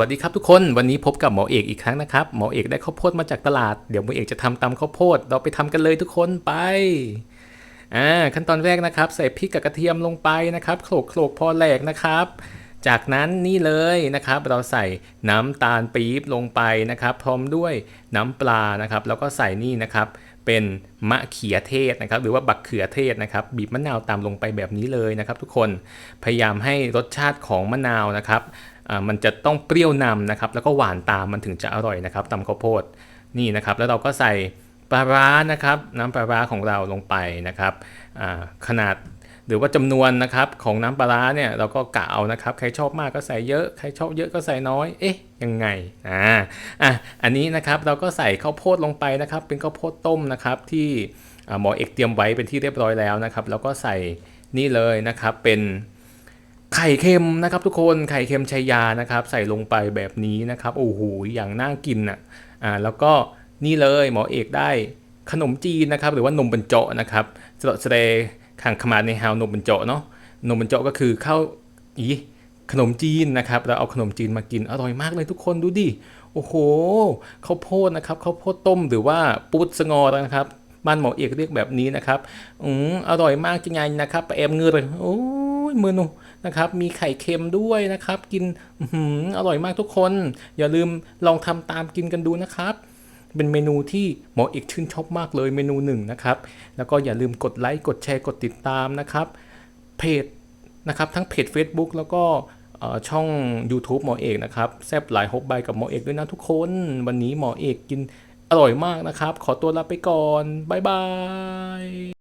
วัสดีครับทุกคนวันนี้พบกับหมอเอกอีกครั้งนะครับหมอเอกได้ข้าวโพดมาจากตลาดเดี๋ยวหมอเอกจะทำตำข้าวโพดเราไปทำกันเลยทุกคนไปอ่าขั้นตอนแรกนะครับ ใส่พริกกับกระเทียมลงไปนะครับโขลกโขลกพอแหลกนะครับ จากนั้นนี่เลยนะครับ เราใส่น้ำตาลปี๊บลงไปนะครับ พร้อมด้วยน้ำปลานะครับ แล้วก็ใส่นี่นะครับเป็นมะเขือเทศนะครับ หรือว่าบักเขือเทศนะครับ บีบมะนาวตามลงไปแบบนี้เลยนะครับ ทุกคนพยายามให้รสชาติของมะนาวนะครับมันจะต้องเปรี้ยวนำนะครับ แล้วก็หวานตามมันถึงจะอร่อยนะครับตำข้าวโพดนี่นะครับ แล้วเราก็ใส่ปลาร้านะครับ น้ำปลาร้าของเราลงไปนะครับขนาด หรือว่าจำนวนนะครับของน้ำปลาร้าเนี่ยเราก็กะเอานะครับ ใครชอบมากก็ใส่เยอะ ใครชอบเยอะก็ใส่น้อย เอ๊ะยังไงอ่าอะอันนี้นะครับเราก็ใส่ข้าวโพดลงไปนะครับ เป็นข้าวโพดต้มนะครับที่หมอเอกเตรียมไว้เป็นที่เรียบร้อยแล้วนะครับ แล้วก็ใส่นี่เลยนะครับเป็นไข่เค็มนะครับทุกคนไข่เค็มชัยานะครับ ใส่ลงไปแบบนี้นะครับโอ้โหอย่างน่ากินอะอ่าแล้วก็นี่เลยหมอเอกได้ขนมจีนนะครับ หรือว่านมบรรเจาะนะครับสะเดขั งขมาในฮาวนมบรรเจาะเนาะนมบรรเจาะก็คือข้าวอีขนมจีนนะครับเราเอาขนมจีนมากินอร่อยมากเลยทุกคนดูดิโอ้โหข้าวโพดนะครับข้าวโพดต้มหรือว่าปูดสงอนะครับบ้านหมอเอกเรียกแบบนี้นะครับอืมอร่อยมากจริงไงนะครับปแอมเงือเลยโอ้ยมือหนูนะครับมีไข่เค็มด้วยนะครับ กินอือหืออร่อยมากทุกคน อย่าลืมลองทำตามกินกันดูนะครับ เป็นเมนูที่หมอเอกชื่นชอบมากเลยเมนูหนึ่งนะครับ แล้วก็อย่าลืมกดไลค์กดแชร์กดติดตามนะครับเพจนะครับทั้งเพจ Facebook แล้วก็ช่อง YouTube หมอเอกนะครับแซบหลายฮกใบกับหมอเอกด้วยนะทุกคน วันนี้หมอเอกกินอร่อยมากนะครับ ขอตัวลาไปก่อน บ๊ายบาย